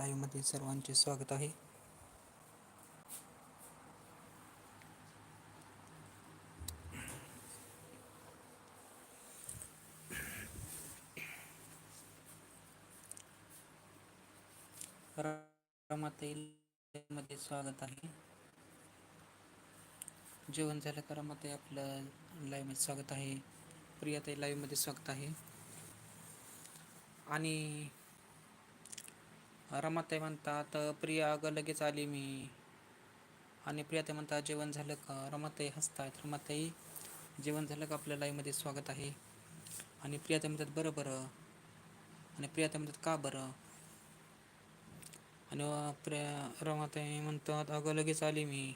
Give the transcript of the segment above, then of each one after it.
लाईव्हमध्ये सर्वांचे स्वागत आहे. मध्ये स्वागत आहे. जेवण झालं का ते आपलं लाईव्हमध्ये स्वागत आहे. प्रियाताई लाईव्हमध्ये स्वागत आहे. आणि रमाताई म्हणतात प्रिया अगं लगेच आली मी. आणि प्रियाताई म्हणतात जेवण झालं का? रमाताई हसतात रमाताई जेवण झालं का? आपल्या लाईमध्ये स्वागत आहे. आणि प्रियाताई म्हणतात बरं बरं. आणि प्रियाताई म्हणतात का बरं? आणि प्रिया रमाताई म्हणतात अगं लगेच आली मी.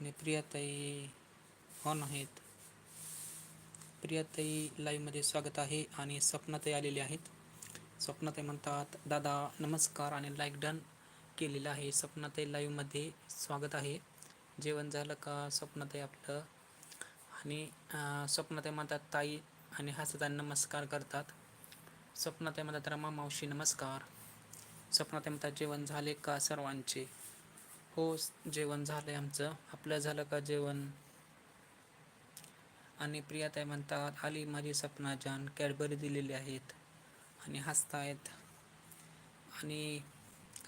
आणि प्रियाताई हो ऑन आहेत प्रियाताई लाईव्हमध्ये स्वागत आहे आणि स्वप्नाताई आलेले आहेत. स्वप्नाताई म्हणतात दादा नमस्कार आणि लाईक डन केलेलं आहे. स्वप्नाताई लाईव्हमध्ये स्वागत आहे. जेवण झालं का? स्वप्नाताई आपलं. आणि स्वप्नाताई म्हणतात ताई आणि हसताई नमस्कार करतात. स्वप्नाताई म्हणतात रमा मावशी नमस्कार. स्वप्नात म्हणतात जेवण झाले का सर्वांचे? हो जेवण झालं आहे आमचं. आपलं झालं का जेवण? आणि प्रियाताई म्हणतात आली माझी सपना जान कॅडबरी दिलेली आहेत. आणि हसतायत. आणि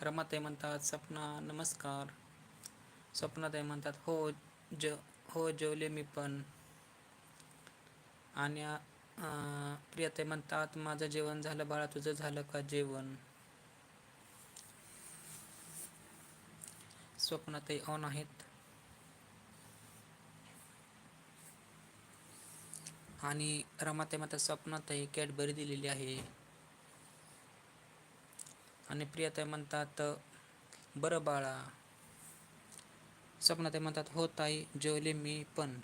रमाताई म्हणतात सपना नमस्कार. स्वप्नाताई म्हणतात हो ज हो जेवले मी पण. आणि प्रियाताई म्हणतात माझं जेवण झालं बाळा तुझं झालं का जेवण? स्वप्नातही ऑन आहेत. आणि रमाते म्हणतात स्वप्नातही कॅडबरी दिलेली आहे. आणि प्रियाताई म्हणतात बरं बाळा. सपनाताई म्हणतात हो ताई जेवले मी पण.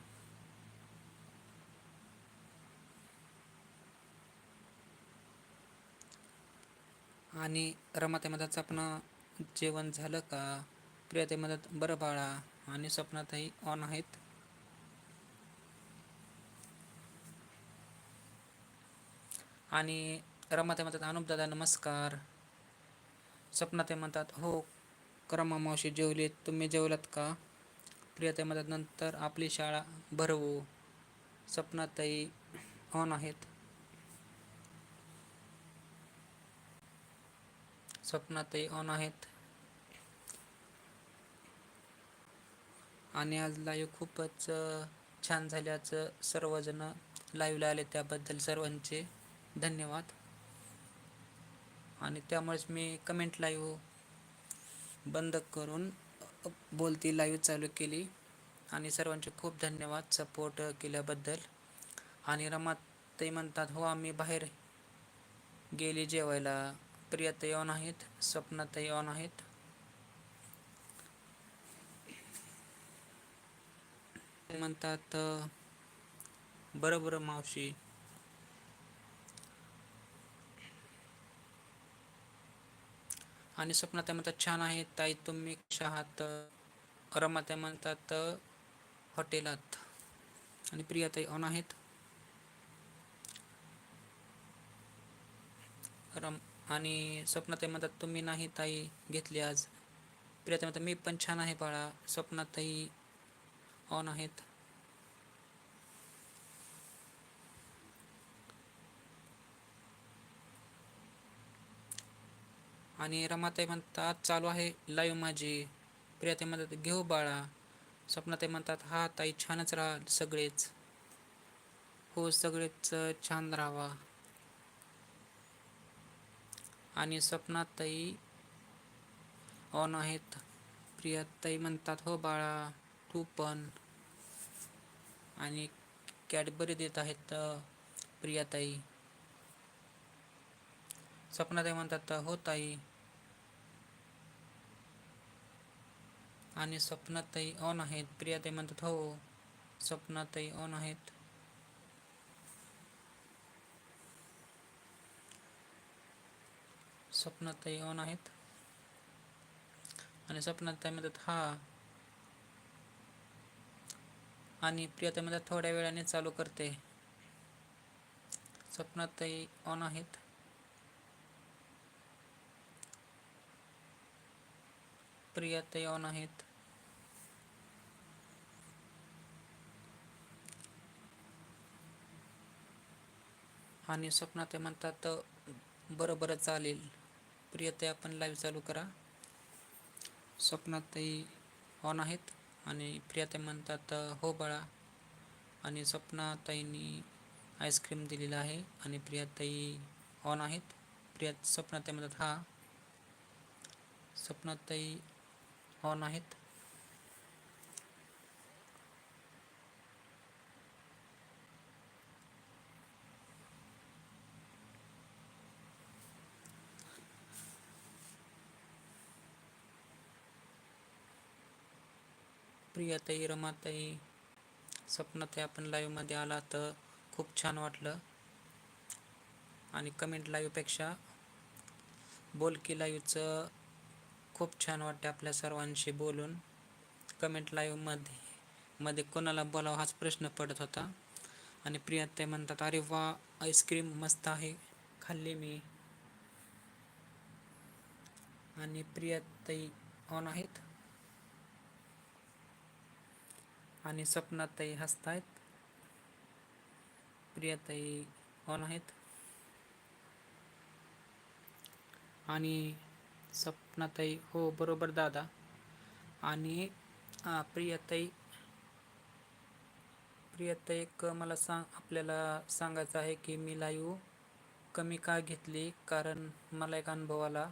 आणि रमाताई म्हणतात सपना जेवण झालं का? प्रियाताई म्हणतात बरं बाळा. आणि स्वप्नातही ऑन आहेत. आणि रमाताई म्हणतात अनुप दादा नमस्कार. स्वप्नाताई म्हणतात हो करमा मावशी जेवले तुम्ही जेवलात का? प्रियाताई म्हणतात नंतर आपली शाळा भरवू. स्वप्नाताई ऑन आहेत. स्वप्नाताई ऑन आहेत. आणि आज लाईव्ह खूपच छान झाल्याचं सर्वजण लाईव्हला आले त्याबद्दल सर्वांचे धन्यवाद. आणि त्यामुळेच मी कमेंट लाईव्ह बंद करून बोलती लाईव्ह चालू केली. आणि सर्वांचे खूप धन्यवाद सपोर्ट केल्याबद्दल. आणि रमात ते म्हणतात हो आम्ही बाहेर गेली जेवायला. प्रियाताई ऑन आहेत स्वप्नाताई ऑन आहेत. म्हणतात बरं बरं मावशी. आणि स्वप्नात म्हणतात छान आहे ताई तुम्ही कशा आहात? रमात्या म्हणतात हॉटेलात. आणि प्रियाताई ऑन आहेत? रम आणि स्वप्नाताई म्हणतात तुम्ही नाही ताई घेतली आज. प्रियाताई म्हणतात मी पण छान आहे बाळा स्वप्नाताई ऑन आहेत? आणि रमाताई म्हणतात चालू आहे लाईव्ह माझी. प्रियाताई म्हणतात घेऊ बाळा. स्वप्नाताई म्हणतात हा ताई छानच राहा सगळेच. हो सगळेच छान राहावा. आणि स्वप्नाताई ऑन आहेत. प्रियाताई म्हणतात हो बाळा तू पण. आणि कॅडबरी देत आहेत प्रियाताई. स्वप्नाताई म्हणतात हो ताई. आणि स्वप्नातही ऑन आहेत. प्रियाताई म्हणतात हो स्वप्नातही ऑन आहेत. स्वप्नातही ऑन आहेत. आणि स्वप्नाताई म्हणतात हा. आणि प्रियतामध्ये थोड्या वेळाने चालू करते. स्वप्नातही ऑन आहेत. प्रियाताई ऑन आहेत आणि स्वप्नात ते म्हणतात बरं बरं चालेल. प्रियताई आपण लाईव्ह चालू करा. स्वप्नाताई ऑन आहेत आणि प्रियाताई म्हणतात हो बाळा. आणि स्वप्नाताईंनी आईस्क्रीम दिलेलं आहे आणि प्रियाताई ऑन आहेत. प्रिया स्वप्नाताई म्हणतात हा. स्वप्नाताई हो ऑन आहेत प्रियाताई रमाताई स्वप्नाताई आपण लाईव्हमध्ये आला तर खूप छान वाटलं. आणि कमेंट लाईव्हपेक्षा बोलकी लाईव्हचं खूप छान वाटते आपल्या सर्वांशी बोलून. कमेंट लाईव्हमध्ये मध्ये कोणाला बोलावं हाच प्रश्न पडत होता. आणि प्रियाताई म्हणतात अरे वा आईस्क्रीम मस्त आहे खाल्ली मी. आणि प्रियाताई ऑन आहेत. आणि स्वप्नाताई हसतायत. प्रियाताई ऑन आहेत. आणि सप स्वप्नाताई हो बरोबर दादा. आणि प्रियाताई प्रियाताई एक मला सांग आपल्याला सांगायचं आहे की मी लाईव्ह कमी का घेतली? कारण मला एक अनुभव आला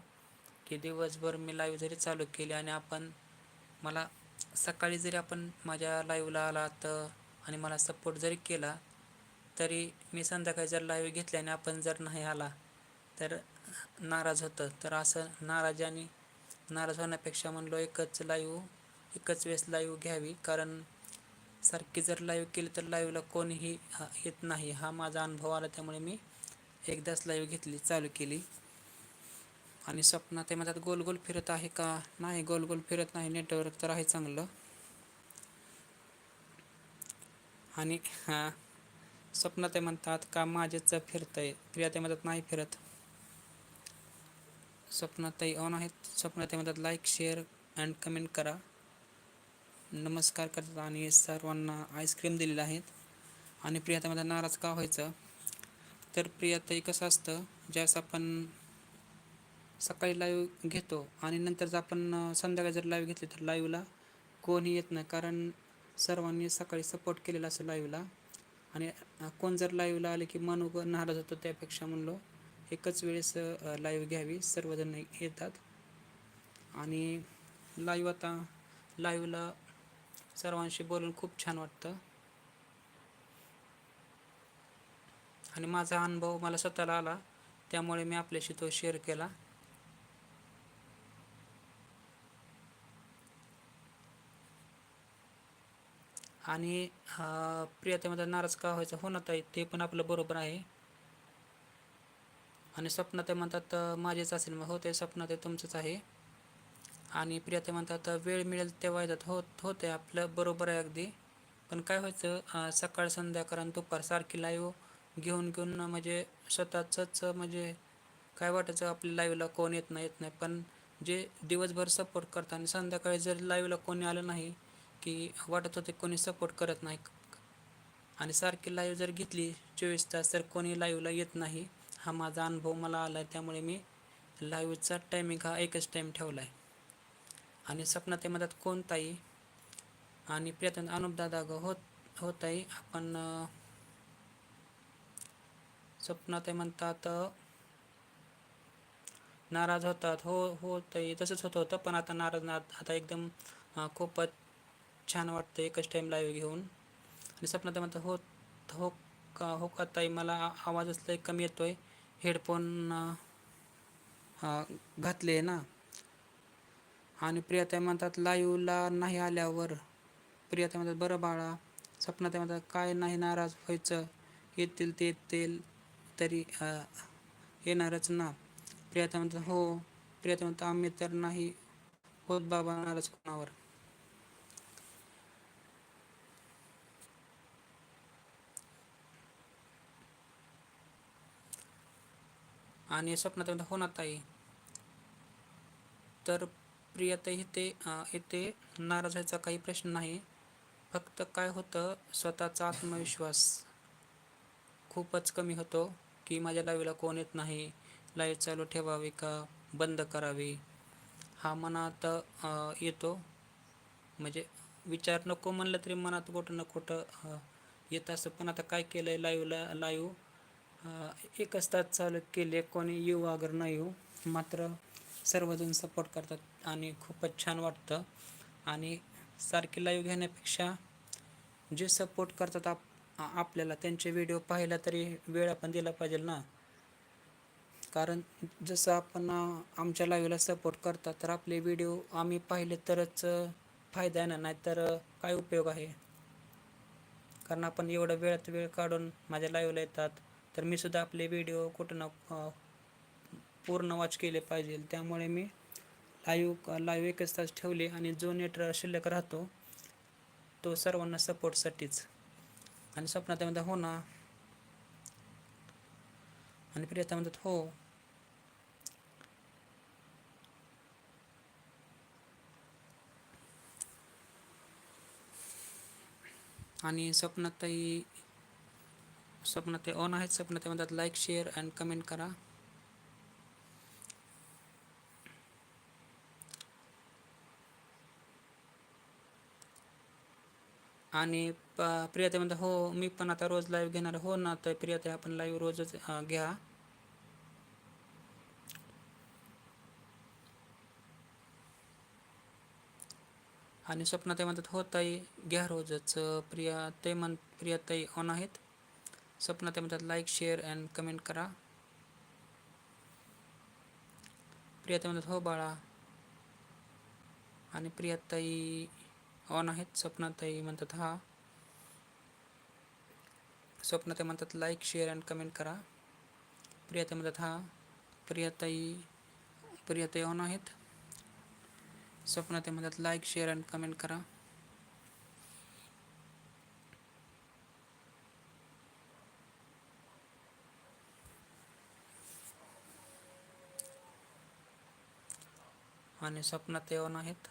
की दिवसभर मी लाईव्ह जरी चालू केली आणि आपण मला सकाळी जरी आपण माझ्या लाईव्हला आला तर आणि मला सपोर्ट जरी केला तरी मी संध्याकाळी जर लाईव्ह घेतली आणि आपण जर नाही आला तर नाराज होतं. तर असं नाराज आणि नाराज होण्यापेक्षा म्हणलो एकच लाईव्ह एकच वेळेस लाईव्ह घ्यावी. कारण सारखी जर लाईव्ह केली तर लाईव्हला कोणीही येत नाही. हा माझा अनुभव आला त्यामुळे मी एकदाच लाईव्ह घेतली चालू केली. आणि स्वप्न ते म्हणतात गोल गोल फिरत आहे का? नाही गोल गोल फिरत नाही. नेटवर्क तर आहे चांगलं. आणि हां स्वप्न ते म्हणतात का माझेच फिरत आहे प्रिया ते म्हणतात नाही फिरत. स्वप्नाताई ऑन आहेत. स्वप्नताई म्हणतात लाईक शेअर अँड कमेंट करा. नमस्कार करतात आणि सर्वांना आईस्क्रीम दिलेलं आहेत. आणि प्रियाताईमध्ये नाराज का व्हायचं? तर प्रियाताई कसं असतं ज्यावेळेस आपण सकाळी लाईव्ह घेतो आणि नंतर जर आपण संध्याकाळी जर लाईव्ह घेतली तर लाईव्हला कोणी येत नाही. कारण सर्वांनी सकाळी सपोर्ट केलेला असं लाईव्हला आणि कोण जर लाईव्हला आले की मन उग नाराज होतो त्यापेक्षा म्हणलो एकच वेळेस लाईव्ह घ्यावी. सर्वजण येतात. आणि लाईव्ह आता लाईव्हला सर्वांशी बोलून खूप छान वाटतं. आणि माझा अनुभव मला स्वतःला आला. त्यामुळे मी आपल्याशी तो शेअर केला. आणि प्रियतेमध्ये नाराज का व्हायचं? होणार आहे ते पण आपलं बरोबर आहे. आणि स्वप्न ते म्हणतात माझेच असेल. मग हो ते स्वप्न ते तुमचंच आहे. आणि प्रियते म्हणतात वेळ मिळेल तेव्हा येतात हो होते आपलं बरोबर आहे अगदी. पण काय व्हायचं सकाळ संध्याकाळ आणि दुपार सारखी लाईव्ह घेऊन घेऊन म्हणजे स्वतःचंच म्हणजे काय वाटायचं आपल्या लाईव्हला कोण येत नाही येत नाही. पण जे दिवसभर सपोर्ट करतात आणि संध्याकाळी जर लाईव्हला कोणी आलं नाही की वाटत होते कोणी सपोर्ट करत नाही. आणि सारखी लाईव्ह जर घेतली चोवीस तास तर कोणी लाईव्हला येत नाही. हा माझा अनुभव मला आला आहे त्यामुळे मी लाईव्हचा टायमिंग हा एकच टाईम ठेवला आहे आणि सपनात मधात कोणताही आणि प्रयत्न अनुपदादा ग होत होत आहे आपण स्वप्नात म्हणतात नाराज होतात. हो होत तसंच होत होतं पण आता नाराज ना आता एकदम खूपच छान वाटतं एकच टाईम लाईव्ह घेऊन. आणि स्वप्नात म्हणतात हो हो का हो का ताई? मला आवाज असला कमी येतोय. हेडफोन घातले ना. आणि प्रियाताई म्हणतात लाईवला नाही आल्यावर. प्रियाताई म्हणतात बरं बाळा. स्वप्नाताई म्हणतात काय नाही नाराज व्हायचं. येतील ते येतील तरी येणारच ना. प्रियाताई म्हणतात हो. प्रियाताई म्हणतात आम्ही तर नाही होत बाबा नाराज कोणावर. आणि स्वप्नात होणार ताई. तर प्रियता इथे इथे नाराज व्हायचा काही प्रश्न नाही. फक्त काय होतं स्वतःचा आत्मविश्वास खूपच कमी होतो की माझ्या लाईव्हला कोण येत नाही लाईव्ह चालू ठेवावी का बंद करावी? हा मनात येतो. म्हणजे विचार नको म्हणलं तरी मनात कुठं ना कुठं येत असं पण आता काय केलं आहे लाईव्हला लाईव्ह एकच तास चालू केले कोणी येऊ अगर नाही येऊ मात्र सर्वजण सपोर्ट करतात आणि खूपच छान वाटतं. आणि सारखी लाईव्ह घेण्यापेक्षा जे सपोर्ट करतात आप आपल्याला त्यांचे व्हिडिओ पाहिला तरी वेळ आपण दिला पाहिजे ना. कारण जसं आपण आमच्या लाईव्हला सपोर्ट करतात तर आपले व्हिडिओ आम्ही पाहिले तरच फायदा आहे ना नाहीतर काय उपयोग आहे? कारण आपण एवढं वेळात वेळ काढून माझ्या लाईव्हला येतात. तर मी सुद्धा आपले व्हिडिओ कुठं ना पूर्ण वॉच केले पाहिजे. त्यामुळे मी लाईव्ह लाईव्ह एकच तास ठेवले आणि जो नेट शिल्लक राहतो तो सर्वांना सपोर्टसाठीच आणि स्वप्नात म्हणतात हो ना. आणि प्रियता म्हणतात हो. आणि स्वप्नातही स्वप्न ते ऑन आहेत स्वप्नात म्हणतात लाईक शेअर अँड कमेंट करा. आणि प प्रियाते म्हणतात हो मी पण आता रोज लाईव्ह घेणार हो ना तर प्रियाते आपण लाईव्ह रोजच घ्या. आणि स्वप्न ते म्हणतात हो ताई घ्या रोजच. प्रिया ते म्हण प्रिया ताई ऑन आहेत. स्वप्न ते म्हणतात लाईक शेअर अँड कमेंट करा. प्रियता म्हणतात हो बाळा. आणि प्रियाताई ऑन आहेत स्वप्नाताई म्हणतात हा. स्वप्नाताई म्हणतात लाईक शेअर अँड कमेंट करा. प्रियाताई म्हणतात हा. प्रियाताई प्रियाताई ऑन आहेत. स्वप्नाताई म्हणतात लाईक शेअर अँड कमेंट करा. आणि स्वप्नात ऑन आहेत.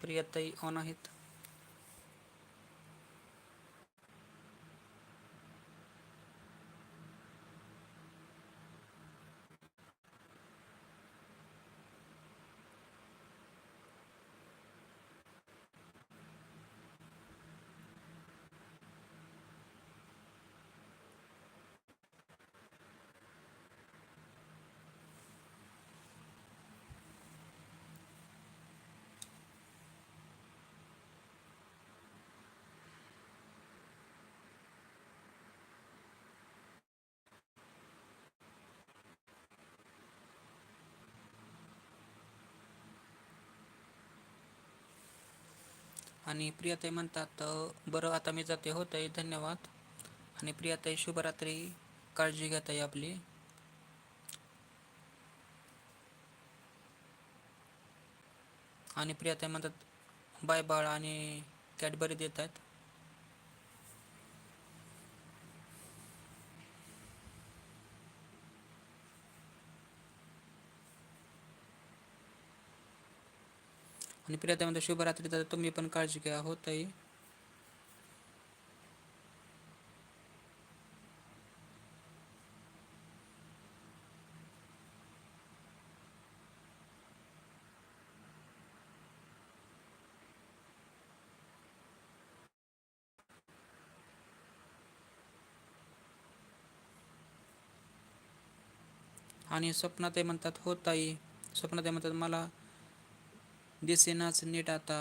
प्रियताई ऑन आहेत. आणि प्रियाताई म्हणतात बरं आता मी जाते. हो ताई धन्यवाद. आणि प्रियाताई शुभरात्री. काळजी घ्या ताई आपली. आणि प्रियाताई म्हणतात बाय बाळ आणि कॅडबरी देत आहेत. आणि प्रियता म्हणतात शुभरात्री दादा तुम्ही पण काळजी घ्या हो ताई. आणि स्वप्नाताई म्हणतात हो ताई स्वप्नाताई म्हणतात मला दिसेनाच नीट आता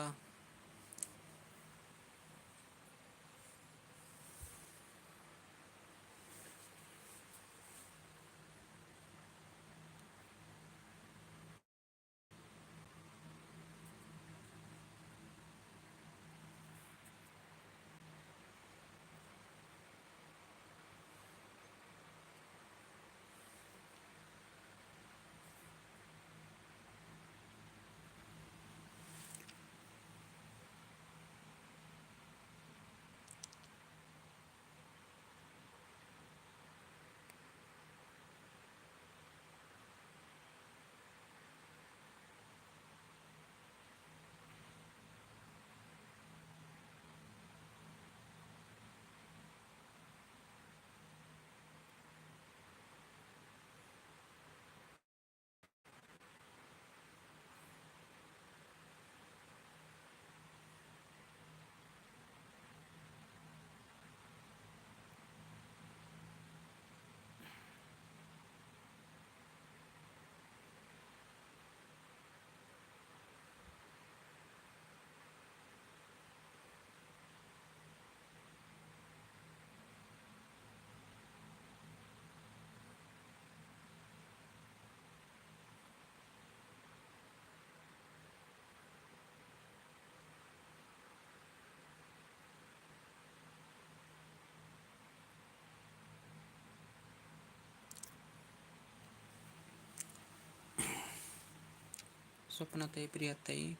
स्वप्नाताई प्रियाताई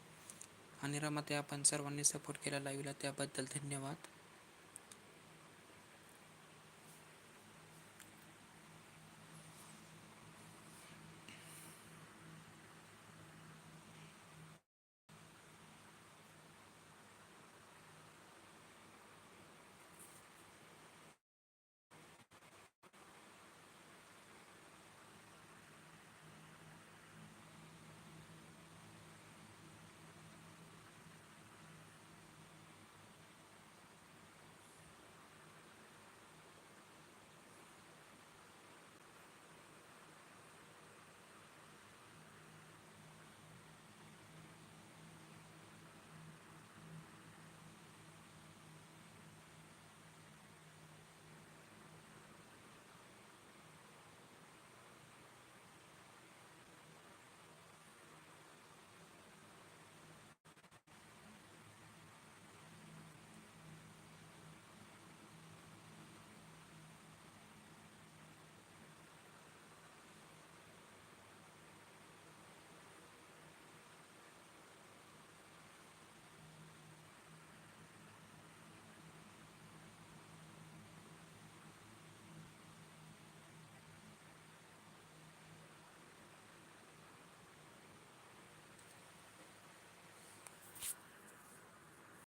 आणि रमाताई आपण सर्वांनी सपोर्ट केला लाईव्हला त्याबद्दल धन्यवाद.